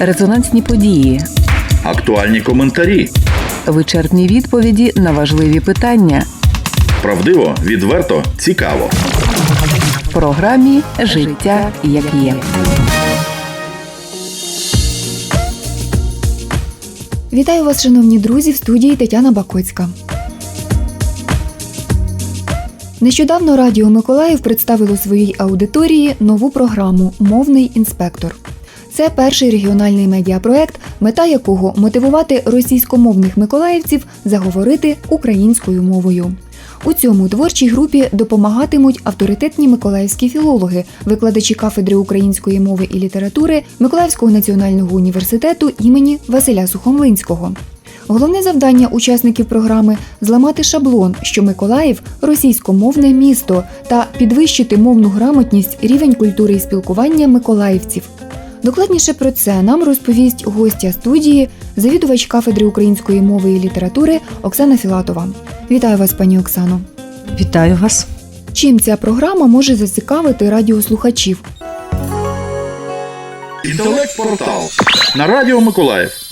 резонансні події, Актуальні коментарі. вичерпні відповіді на важливі питання Правдиво, відверто, цікаво. в програмі Життя як є. Вітаю вас, шановні друзі, в студії Тетяна Бакоцька. Нещодавно Радіо Миколаїв представило своїй аудиторії нову програму Мовний інспектор. Це перший регіональний медіапроект, мета якого мотивувати російськомовних миколаївців заговорити українською мовою. У цьому творчій групі допомагатимуть авторитетні миколаївські філологи, викладачі кафедри української мови і літератури Миколаївського національного університету імені Василя Сухомлинського. Головне завдання учасників програми зламати шаблон, що Миколаїв російськомовне місто та підвищити мовну грамотність, рівень культури і спілкування миколаївців. Докладніше про це нам розповість гостя студії, завідувач кафедри української мови і літератури Оксана Філатова. Вітаю вас, пані Оксано. Вітаю вас. Чим ця програма може зацікавити радіослухачів? Інтелект портал на радіо Миколаїв.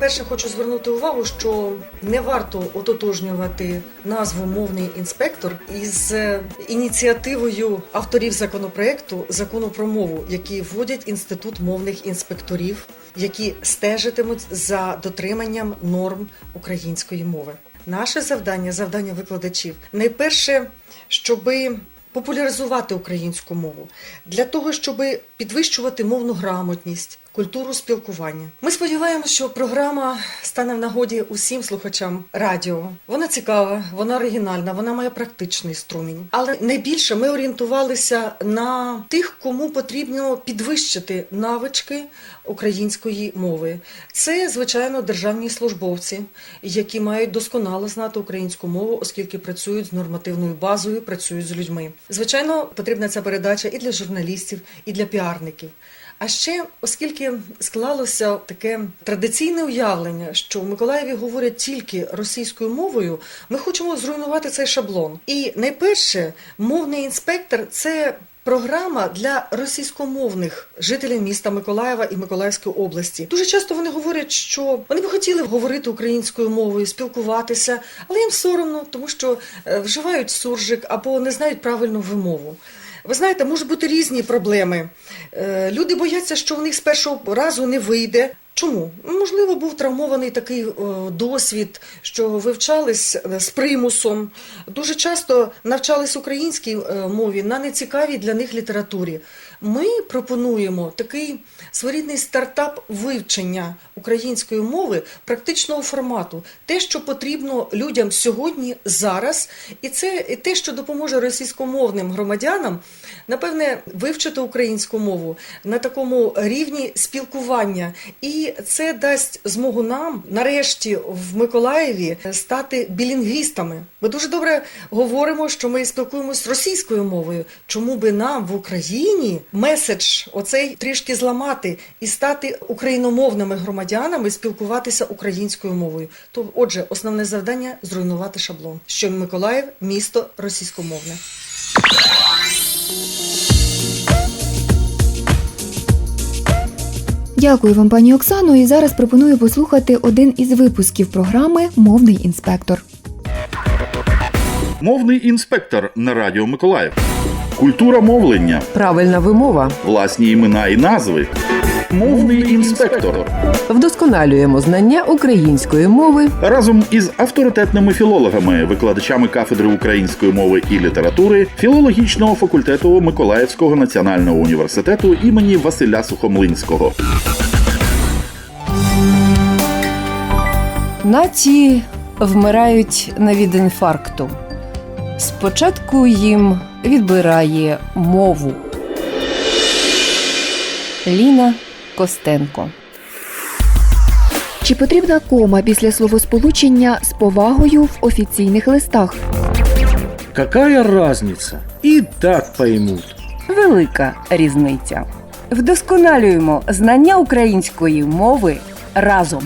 Перше хочу звернути увагу, що не варто ототожнювати назву мовний інспектор із е, ініціативою авторів законопроекту закону про мову, які вводять інститут мовних інспекторів, які стежитимуть за дотриманням норм української мови. Наше завдання, завдання викладачів, найперше, щоби популяризувати українську мову для того, щоб підвищувати мовну грамотність, культуру спілкування. Ми сподіваємося, що програма стане в нагоді усім слухачам радіо. Вона цікава, вона оригінальна, вона має практичний струмінь. Але найбільше ми орієнтувалися на тих, кому потрібно підвищити навички української мови. Це, звичайно, державні службовці, які мають досконало знати українську мову, оскільки працюють з нормативною базою, працюють з людьми. Звичайно, потрібна ця передача і для журналістів, і для піарників. А ще, оскільки склалося таке традиційне уявлення, що в Миколаєві говорять тільки російською мовою, ми хочемо зруйнувати цей шаблон. І найперше, мовний інспектор це. Програма для російськомовних жителів міста Миколаєва і Миколаївської області дуже часто вони говорять, що вони би хотіли говорити українською мовою, спілкуватися, але їм соромно, тому що е, вживають суржик або не знають правильну вимову. Ви знаєте, можуть бути різні проблеми. Е, Люди бояться, що в них з першого разу не вийде. Чому? Ну, Можливо, був травмований такий е, досвід, що вивчались е, з примусом. Дуже часто навчались українській мові на нецікавій для них літературі. Ми пропонуємо такий своєрідний стартап вивчення української мови практичного формату, те, що потрібно людям сьогодні, зараз, і це і те, що допоможе російськомовним громадянам, напевне, вивчити українську мову на такому рівні спілкування. І це дасть змогу нам, нарешті, в Миколаєві стати білінгвістами. Ми дуже добре говоримо, що ми спілкуємося російською мовою. Чому би нам в Україні меседж оцей трішки зламати і стати україномовними громадянами, спілкуватися українською мовою? То, отже, основне завдання зруйнувати шаблон, що Миколаїв місто російськомовне. Дякую вам, пані Оксано. І зараз пропоную послухати один із випусків програми Мовний інспектор. Мовний інспектор на радіо Миколаїв. Культура мовлення, Правильна вимова. власні імена і назви. Мовний інспектор Вдосконалюємо знання української мови разом із авторитетними філологами, викладачами кафедри української мови і літератури філологічного факультету Миколаївського національного університету імені Василя Сухомлинського. Нації вмирають не від інфаркту. Спочатку їм відбирає мову. Ліна Костенко. Чи потрібна кома після словосполучення з повагою в офіційних листах? Какая разница? И так поймут. Велика різниця. Вдосконалюємо знання української мови разом.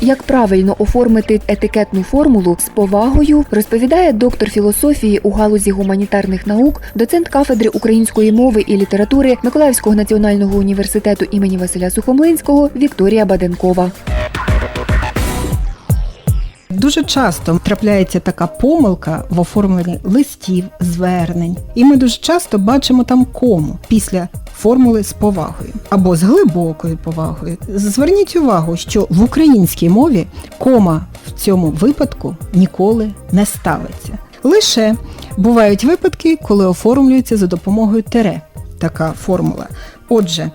Як правильно оформити етикетну формулу з повагою, розповідає доктор філософії у галузі гуманітарних наук, доцент кафедри української мови і літератури Миколаївського національного університету імені Василя Сухомлинського Вікторія Баденкова. Дуже часто трапляється така помилка в оформленні листів, звернень, і ми дуже часто бачимо там кому після формули з повагою або з глибокою повагою. Зверніть увагу, що в українській мові кома в цьому випадку ніколи не ставиться. Лише бувають випадки, коли оформлюється за допомогою тере така формула. Отже,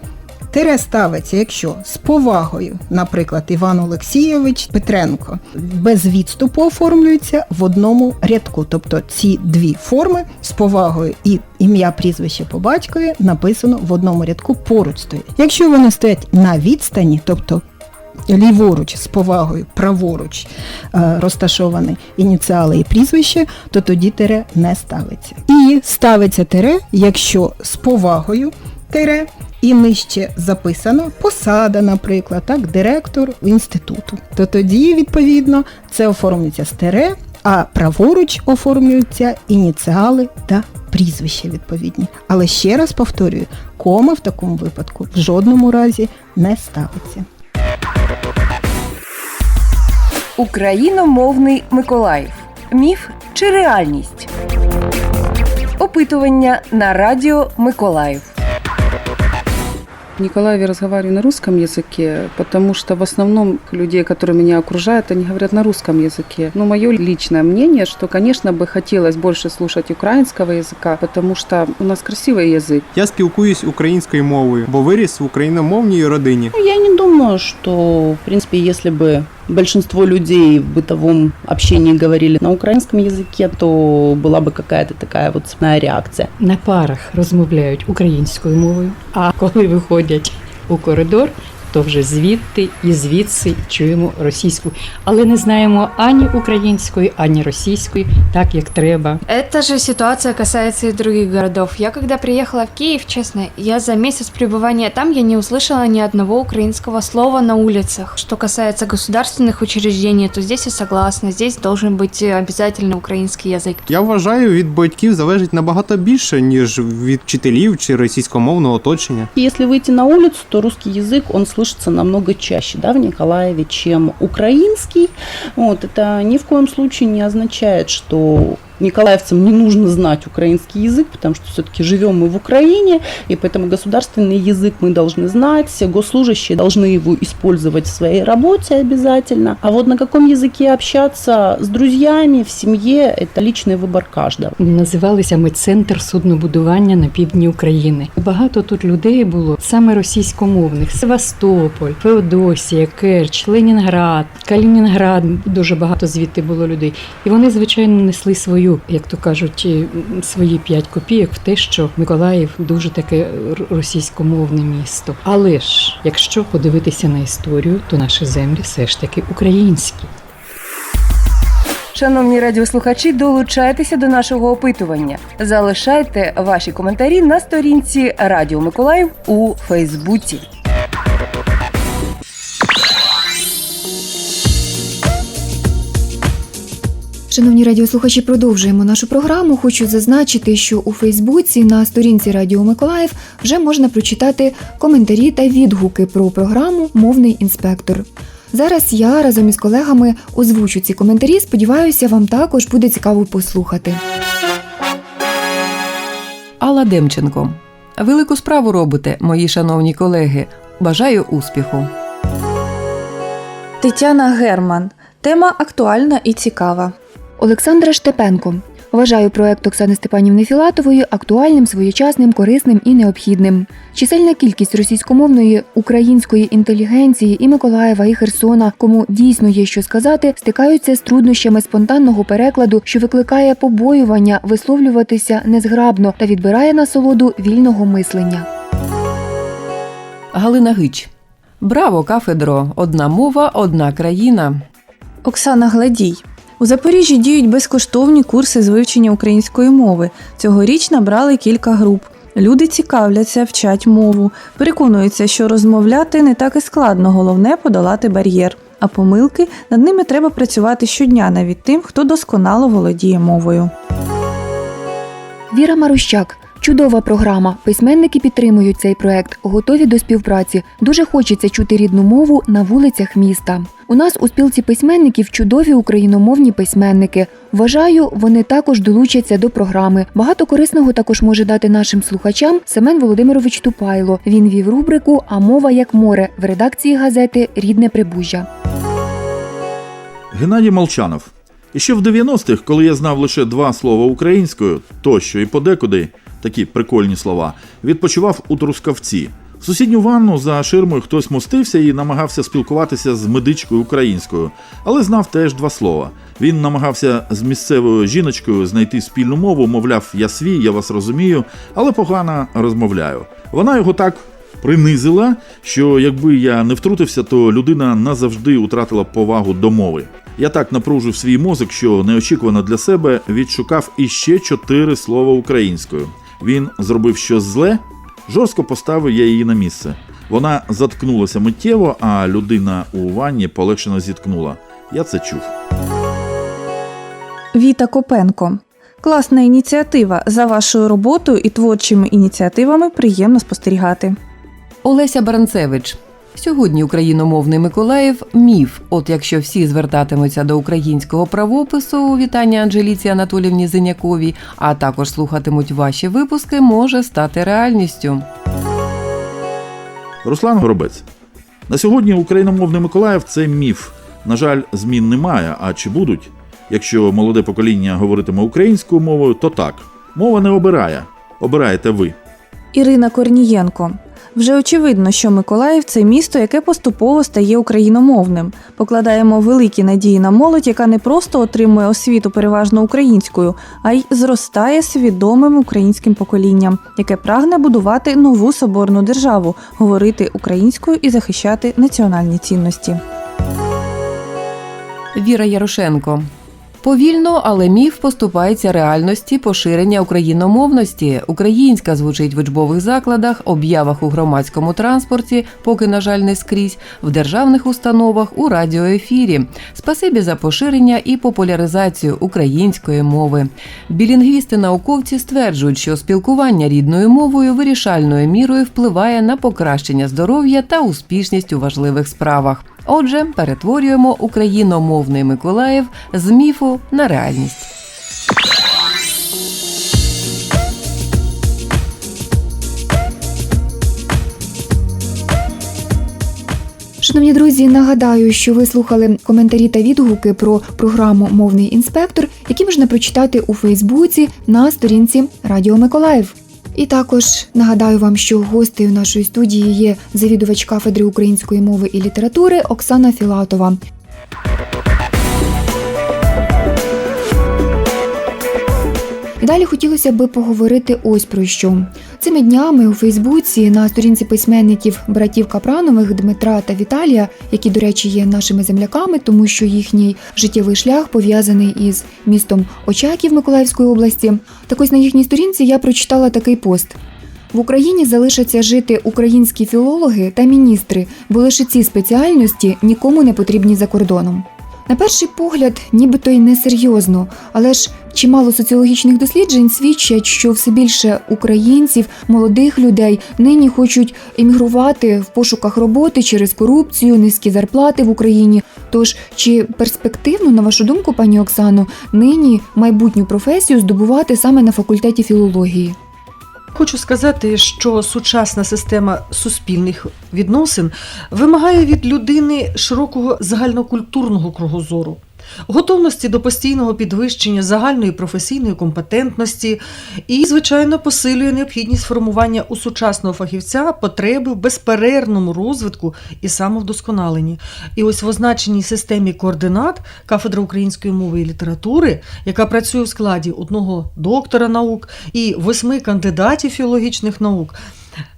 Тире ставиться, якщо з повагою, наприклад, Іван Олексійович Петренко, без відступу оформлюється в одному рядку. Тобто ці дві форми з повагою і ім'я, прізвище по батькові написано в одному рядку поруч стоять. Якщо вони стоять на відстані, тобто ліворуч з повагою, праворуч е, розташовані ініціали і прізвище, то тоді тире не ставиться. І ставиться тире, якщо з повагою тире і нижче записано посада, наприклад, так, директор інституту. То тоді, відповідно, це оформлюється з тире, а праворуч оформлюються ініціали та прізвища відповідні. Але ще раз повторюю, кома в такому випадку в жодному разі не ставиться. Україномовний Миколаїв. Міф чи реальність? Опитування на радіо Миколаїв. В Николаеве разговариваю на русском языке, потому что в основном людей, которые меня окружают, они говорят на русском языке. Но мое личное мнение, что, конечно, бы хотелось больше слушать украинского языка, потому что у нас красивый язык. Я спілкуюсь українською мовою, бо виріс в україномовній родині. Ну, Я не думаю, что, в принципе, если бы большинство людей в бытовом общении говорили на украинском языке, то была бы какая-то такая вот цепная реакция. на парах розмовляють українською мовою, а коли виходять у коридор, то вже звідти і звідси чуємо російську, але не знаємо ані української, ані російської, так як треба. Эта же ситуация касается и других городов. Я когда приехала в Киев, честно, я за месяц пребывания там я не услышала ни одного украинского слова на улицах. Что касается государственных учреждений, то здесь я согласна, здесь должен быть э, обязательно украинский язык. Я вважаю, від батьків залежить набагато більше, ніж від вчителів чи російськомовного оточення. И Если выйти на улицу, то русский язык, он слышится намного чаще да, в Николаеве, чем украинский. Вот, это ни в коем случае не означает, что николаевцам не нужно знать украинский язык, потому что все-таки живем мы в Украине, и поэтому государственный язык мы должны знать, все госслужащие должны его использовать в своей работе обязательно. А вот на каком языке общаться с друзьями в семье, это личный выбор каждого. Називалися ми центр суднобудування на півдні України. Багато тут людей було саме російськомовних: Севастополь, Феодосія, Керч, Ленінград, Калінінград. Дуже багато звідти було людей. І вони, звичайно, несли свою, як то кажуть, свої п'ять копійок в те, що Миколаїв дуже таке російськомовне місто. Але ж, якщо подивитися на історію, то наші землі все ж таки українські. Шановні радіослухачі, долучайтеся до нашого опитування. Залишайте ваші коментарі на сторінці Радіо Миколаїв у Фейсбуці. Шановні радіослухачі, продовжуємо нашу програму. Хочу зазначити, що у Фейсбуці на сторінці Радіо Миколаїв вже можна прочитати коментарі та відгуки про програму Мовний інспектор. Зараз я разом із колегами озвучу ці коментарі. Сподіваюся, вам також буде цікаво послухати. Алла Демченко. Велику справу робите, мої шановні колеги. Бажаю успіху. Тетяна Герман. Тема актуальна і цікава. Олександра Штепенко. Вважаю проект Оксани Степанівни Філатової актуальним, своєчасним, корисним і необхідним. Чисельна кількість російськомовної української інтелігенції і Миколаєва, і Херсона, кому дійсно є що сказати, стикаються з труднощами спонтанного перекладу, що викликає побоювання висловлюватися незграбно та відбирає насолоду вільного мислення. Галина Гич. Браво, кафедро! Одна мова, одна країна. Оксана Гладій. У Запоріжжі діють безкоштовні курси з вивчення української мови. Цьогоріч набрали кілька груп. Люди цікавляться, вчать мову, переконуються, що розмовляти не так і складно, головне подолати бар'єр. а помилки над ними треба працювати щодня навіть тим, хто досконало володіє мовою. Віра Марущак. Чудова програма. Письменники підтримують цей проект, готові до співпраці. Дуже хочеться чути рідну мову на вулицях міста. У нас у спілці письменників чудові україномовні письменники. Вважаю, вони також долучаться до програми. Багато корисного також може дати нашим слухачам Семен Володимирович Тупайло. Він вів рубрику А мова як море в редакції газети Рідне Прибужжя. Геннадій Молчанов. І ще в 90-х, коли я знав лише два слова українською, тощо і подекуди такі прикольні слова, відпочивав у Трускавці. В сусідню ванну за ширмою хтось мостився і намагався спілкуватися з медичкою українською, але знав теж два слова. Він намагався з місцевою жіночкою знайти спільну мову, мовляв, я свій, я вас розумію, але погано розмовляю. Вона його так принизила, що якби я не втрутився, то людина назавжди втратила повагу до мови. Я так напружив свій мозок, що неочікувано для себе відшукав іще чотири слова українською. Він зробив щось зле, жорстко поставив я її на місце. Вона заткнулася миттєво, а людина у ванні полегшено зіткнула. Я це чув. Віта Копенко. Класна ініціатива. За вашою роботою і творчими ініціативами приємно спостерігати. Олеся Баранцевич. Сьогодні україномовний Миколаїв міф. От якщо всі звертатимуться до українського правопису, вітання Анжеліці Анатолівні Зиняковій, а також слухатимуть ваші випуски, може стати реальністю. Руслан Горобець. На сьогодні україномовний Миколаїв це міф. На жаль, змін немає. А чи будуть? Якщо молоде покоління говоритиме українською мовою, то так. Мова не обирає. Обираєте ви. Ірина Корнієнко. Вже очевидно, що Миколаїв це місто, яке поступово стає україномовним. Покладаємо великі надії на молодь, яка не просто отримує освіту переважно українською, а й зростає свідомим українським поколінням, яке прагне будувати нову соборну державу, говорити українською і захищати національні цінності. Віра Ярошенко. Повільно, але міф поступається реальності поширення україномовності. Українська звучить в учбових закладах, об'явах у громадському транспорті, поки, на жаль, не скрізь, в державних установах, у радіоефірі. Спасибі за поширення і популяризацію української мови. Білінгвісти-науковці стверджують, що спілкування рідною мовою вирішальною мірою впливає на покращення здоров'я та успішність у важливих справах. Отже, перетворюємо україномовний Миколаїв з міфу на реальність. Шановні друзі, нагадаю, що ви слухали коментарі та відгуки про програму Мовний інспектор, які можна прочитати у Фейсбуці на сторінці Радіо Миколаїв. І також нагадаю вам, що гостею нашої студії є завідувач кафедри української мови і літератури Оксана Філатова. І далі хотілося би поговорити ось про що. Цими днями у Фейсбуці на сторінці письменників братів Капранових Дмитра та Віталія, які, до речі, є нашими земляками, тому що їхній життєвий шлях пов'язаний із містом Очаків Миколаївської області. Так ось на їхній сторінці я прочитала такий пост. В Україні залишаться жити українські філологи та міністри, бо лише ці спеціальності нікому не потрібні за кордоном. На перший погляд, нібито й несерйозно, але ж чимало соціологічних досліджень свідчать, що все більше українців, молодих людей нині хочуть емігрувати в пошуках роботи через корупцію, низькі зарплати в Україні. Тож чи перспективно, на вашу думку, пані Оксано, нині майбутню професію здобувати саме на факультеті філології? Хочу сказати, що сучасна система суспільних відносин вимагає від людини широкого загальнокультурного кругозору, готовності до постійного підвищення загальної професійної компетентності і, звичайно, посилює необхідність формування у сучасного фахівця потреби в безперервному розвитку і самовдосконаленні. І ось в означеній системі координат кафедри української мови і літератури, яка працює в складі одного доктора наук і восьми кандидатів філологічних наук,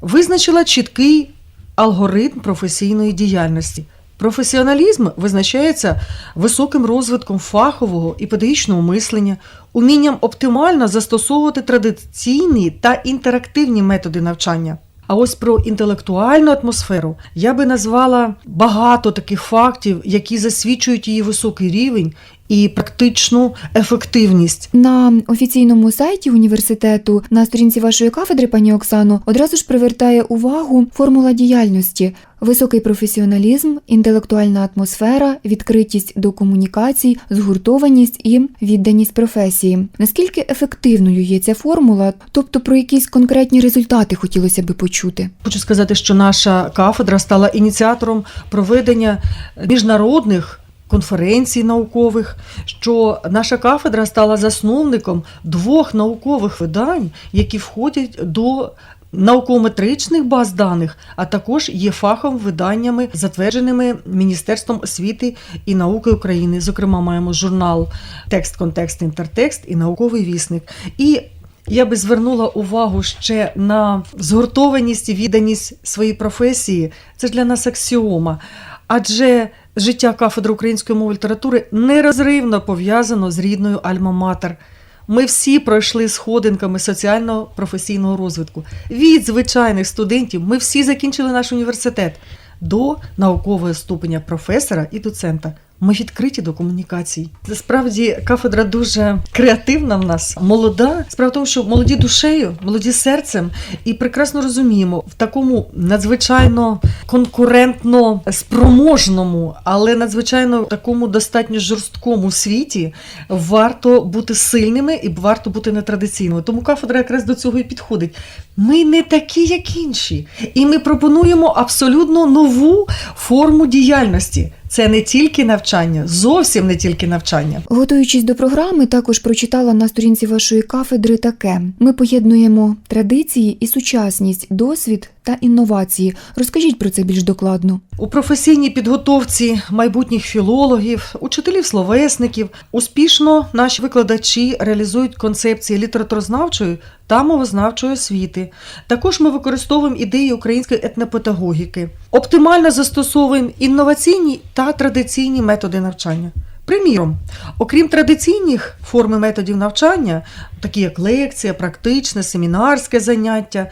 визначила чіткий алгоритм професійної діяльності. Професіоналізм визначається високим розвитком фахового і педагогічного мислення, умінням оптимально застосовувати традиційні та інтерактивні методи навчання. А ось про інтелектуальну атмосферу я би назвала багато таких фактів, які засвідчують її високий рівень і практичну ефективність. На офіційному сайті університету на сторінці вашої кафедри, пані Оксано, одразу ж привертає увагу формула діяльності. Високий професіоналізм, інтелектуальна атмосфера, відкритість до комунікацій, згуртованість і відданість професії. Наскільки ефективною є ця формула? Тобто про якісь конкретні результати хотілося би почути. Хочу сказати, що наша кафедра стала ініціатором проведення міжнародних. Конференцій наукових, що наша кафедра стала засновником двох наукових видань, які входять до науково-метричних баз даних, а також є фаховими виданнями, затвердженими Міністерством освіти і науки України. Зокрема, маємо журнал Текст, контекст, інтертекст і науковий вісник. І я би звернула увагу ще на згуртованість і відданість своїй професії. Це ж для нас аксіома. Адже життя кафедри української мови і літератури нерозривно пов'язано з рідною Альма-Матер. Ми всі пройшли сходинками соціального професійного розвитку. Від звичайних студентів ми всі закінчили наш університет до наукового ступеня професора і доцента. Ми відкриті до комунікацій. Це справді кафедра дуже креативна в нас, молода. Справа в тому, що молоді душею, молоді серцем, і прекрасно розуміємо, в такому надзвичайно конкурентно спроможному, але надзвичайно такому достатньо жорсткому світі варто бути сильними і варто бути нетрадиційними. Тому кафедра якраз до цього і підходить. Ми не такі, як інші, і ми пропонуємо абсолютно нову форму діяльності. Це не тільки навчання, зовсім не тільки навчання. Готуючись до програми, також прочитала на сторінці вашої кафедри таке: ми поєднуємо традиції і сучасність, досвід та інновації. Розкажіть про це більш докладно. У професійній підготовці майбутніх філологів, учителів словесників успішно наші викладачі реалізують концепції літературознавчої та мовознавчої освіти. Також ми використовуємо ідеї української етнопедагогіки, оптимально застосовуємо інноваційні та традиційні методи навчання. Приміром, окрім традиційних форм і методів навчання, такі як лекція, практичне, семінарське заняття,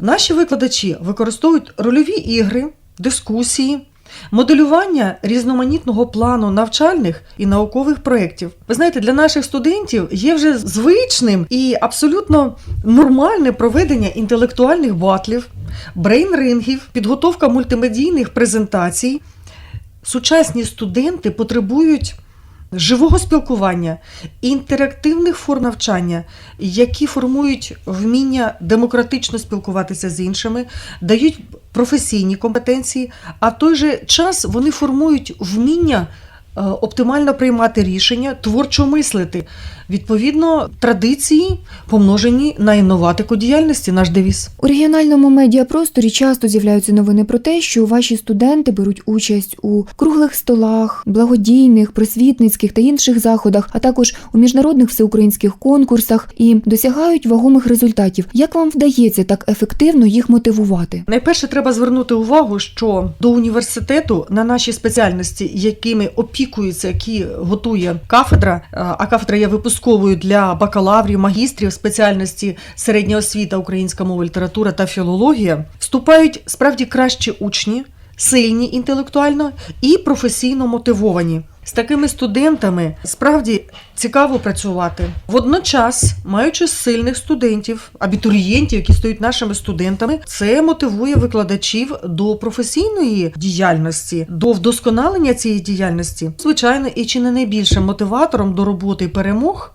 наші викладачі використовують рольові ігри, дискусії, моделювання різноманітного плану навчальних і наукових проєктів. Ви знаєте, для наших студентів є вже звичним і абсолютно нормальне проведення інтелектуальних батлів, брейн-рингів, підготовка мультимедійних презентацій. Сучасні студенти потребують живого спілкування, інтерактивних форм навчання, які формують вміння демократично спілкуватися з іншими, дають професійні компетенції, а в той же час вони формують вміння е, оптимально приймати рішення, творчо мислити. Відповідно, традиції помножені на інноватику діяльності, наш девіз. У регіональному медіапросторі часто з'являються новини про те, що ваші студенти беруть участь у круглих столах, благодійних, просвітницьких та інших заходах, а також у міжнародних всеукраїнських конкурсах і досягають вагомих результатів. Як вам вдається так ефективно їх мотивувати? Найперше треба звернути увагу, що до університету на наші спеціальності, якими опікується, які готує кафедра, е, а кафедра є випускною для бакалаврів, магістрів спеціальності середня освіта, українська мова, література та філологія, вступають справді кращі учні, сильні інтелектуально і професійно мотивовані. З такими студентами справді цікаво працювати. Водночас, маючи сильних студентів, абітурієнтів, які стають нашими студентами, це мотивує викладачів до професійної діяльності, до вдосконалення цієї діяльності. Звичайно, і чи не найбільшим мотиватором до роботи і перемог.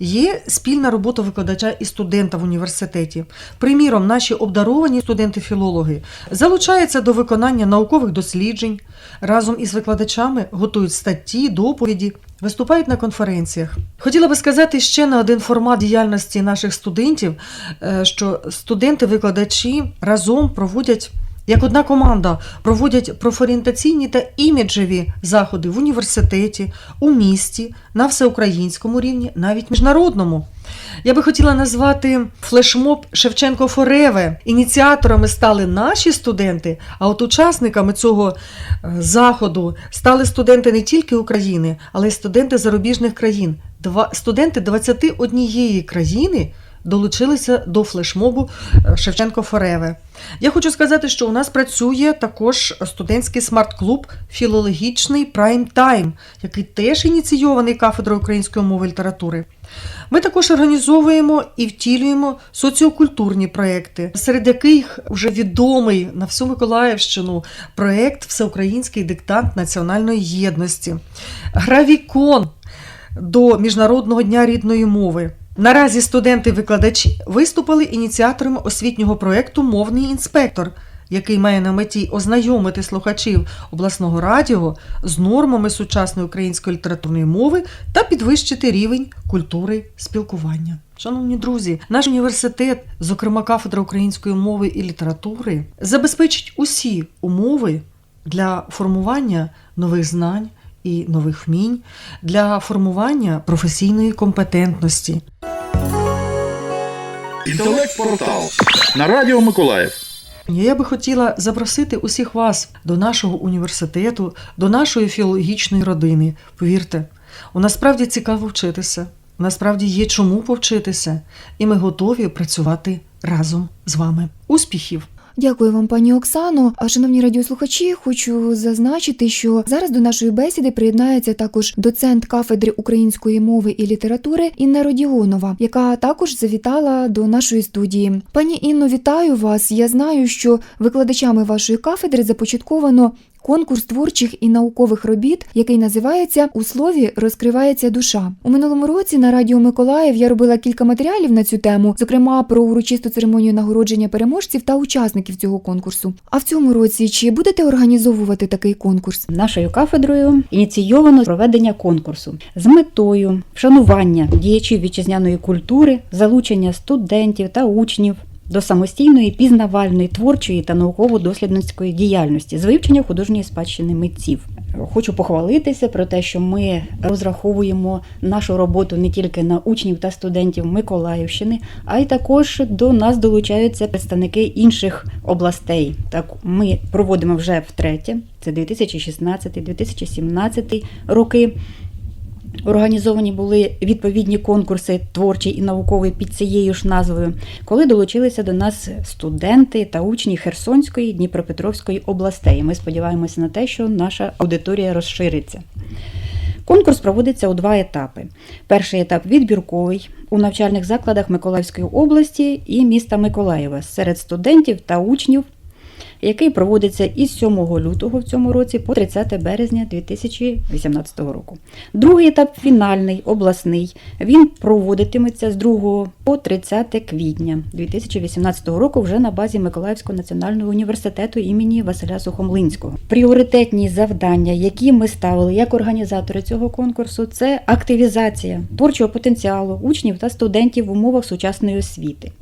Є спільна робота викладача і студента в університеті. Приміром, наші обдаровані студенти-філологи залучаються до виконання наукових досліджень, разом із викладачами готують статті, доповіді, виступають на конференціях. Хотіла би сказати ще на один формат діяльності наших студентів, е, що студенти-викладачі разом проводять. Як одна команда проводять профорієнтаційні та іміджеві заходи в університеті, у місті, на всеукраїнському рівні, навіть міжнародному. Я би хотіла назвати флешмоб Шевченко Фореве. Ініціаторами стали наші студенти, а от учасниками цього е, заходу стали студенти не тільки України, але й студенти зарубіжних країн. Два студенти 21 країни долучилися до флешмобу е, Шевченко Фореве. Я хочу сказати, що у нас працює також студентський смарт-клуб Філологічний Прайм Тайм, який теж ініційований кафедрою української мови і літератури. Ми також організовуємо і втілюємо соціокультурні проекти, серед яких вже відомий на всю Миколаївщину проект Всеукраїнський диктант національної єдності, Гравікон до Міжнародного дня рідної мови. Наразі студенти-викладачі виступили ініціаторами освітнього проекту Мовний інспектор, який має на меті ознайомити слухачів обласного радіо з нормами сучасної української літературної мови та підвищити рівень культури спілкування. Шановні друзі, наш університет, зокрема кафедра української мови і літератури, забезпечить усі умови для формування нових знань і нових вмінь, для формування професійної компетентності. Інтелект портал на радіо Миколаїв. Я би хотіла запросити усіх вас до нашого університету, до нашої філологічної родини. Повірте, у нас справді цікаво вчитися, у нас справді є чому повчитися, і ми готові працювати разом з вами. Успіхів! Дякую вам, пані Оксано. А шановні радіослухачі, хочу зазначити, що зараз до нашої бесіди приєднається також доцент кафедри української мови і літератури Інна Родіонова, яка також завітала до нашої студії. Пані Інно, вітаю вас. Я знаю, що викладачами вашої кафедри започатковано. Конкурс творчих і наукових робіт, який називається У слові розкривається душа. У минулому році на радіо Миколаїв я робила кілька матеріалів на цю тему, зокрема про урочисту церемонію нагородження переможців та учасників цього конкурсу. А в цьому році чи будете організовувати такий конкурс? Нашою кафедрою ініційовано проведення конкурсу з метою вшанування діячів вітчизняної культури, залучення студентів та учнів до самостійної пізнавальної, творчої та науково-дослідницької діяльності з вивчення художньої спадщини митців. Хочу похвалитися про те, що ми розраховуємо нашу роботу не тільки на учнів та студентів Миколаївщини, а й також до нас долучаються представники інших областей. Так, ми проводимо вже втретє, це 2016-2017 роки. Організовані були відповідні конкурси творчі і наукові під цією ж назвою, коли долучилися до нас студенти та учні Херсонської Дніпропетровської областей. Ми сподіваємося на те, що наша аудиторія розшириться. Конкурс проводиться у два етапи. Перший етап відбірковий у навчальних закладах Миколаївської області і міста Миколаєва серед студентів та учнів який проводиться із 7 лютого в цьому році по 30 березня 2018 року. Другий етап фінальний, обласний. Він проводитиметься з 2 по 30 квітня 2018 року вже на базі Миколаївського національного університету імені Василя Сухомлинського. Пріоритетні завдання, які ми ставили як організатори цього конкурсу, це активізація творчого потенціалу учнів та студентів в умовах сучасної освіти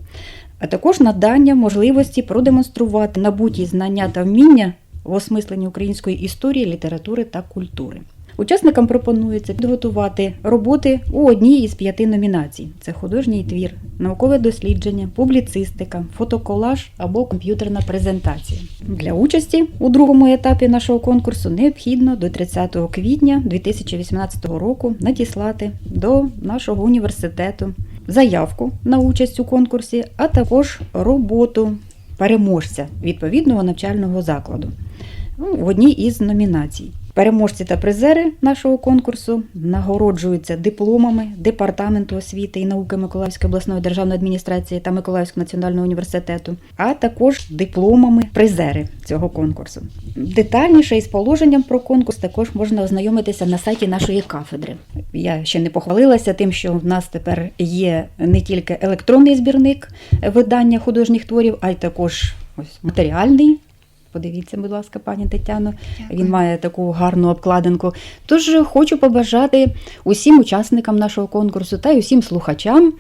а також надання можливості продемонструвати набуті знання та вміння в осмисленні української історії, літератури та культури. Учасникам пропонується підготувати роботи у одній із п'яти номінацій: це художній твір, наукове дослідження, публіцистика, фотоколаж або комп'ютерна презентація. Для участі у другому етапі нашого конкурсу необхідно до 30 квітня 2018 року надіслати до нашого університету заявку на участь у конкурсі, а також роботу переможця відповідного навчального закладу ну, в одній із номінацій. Переможці та призери нашого конкурсу нагороджуються дипломами Департаменту освіти і науки Миколаївської обласної державної адміністрації та Миколаївського національного університету, а також дипломами призери цього конкурсу. Детальніше із положенням про конкурс також можна ознайомитися на сайті нашої кафедри. Я ще не похвалилася тим, що в нас тепер є не тільки електронний збірник видання художніх творів, а й також ось матеріальний. Подивіться, будь ласка, пані Тетяно. Дякую. Він має таку гарну обкладинку. Тож хочу побажати усім учасникам нашого конкурсу та й усім слухачам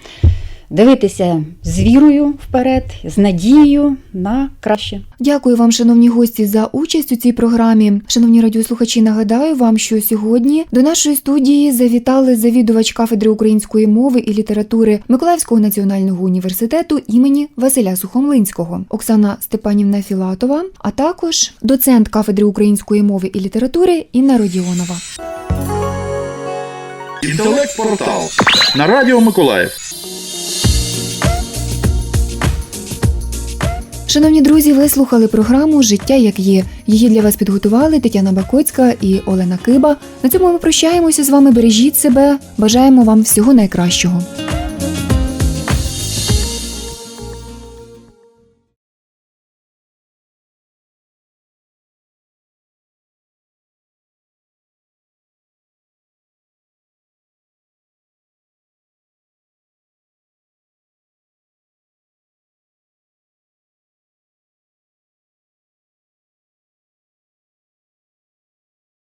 дивитися з вірою вперед, з надією на краще. Дякую вам, шановні гості, за участь у цій програмі. Шановні радіослухачі, нагадаю вам, що сьогодні до нашої студії завітали завідувач кафедри української мови і літератури Миколаївського національного університету імені Василя Сухомлинського Оксана Степанівна Філатова, а також доцент кафедри української мови і літератури Інна Родіонова. Інтелект портал на радіо Миколаїв. Шановні друзі, ви слухали програму Життя як є. Її для вас підготували Тетяна Бакоцька і Олена Киба. На цьому ми прощаємося з вами. Бережіть себе. Бажаємо вам всього найкращого.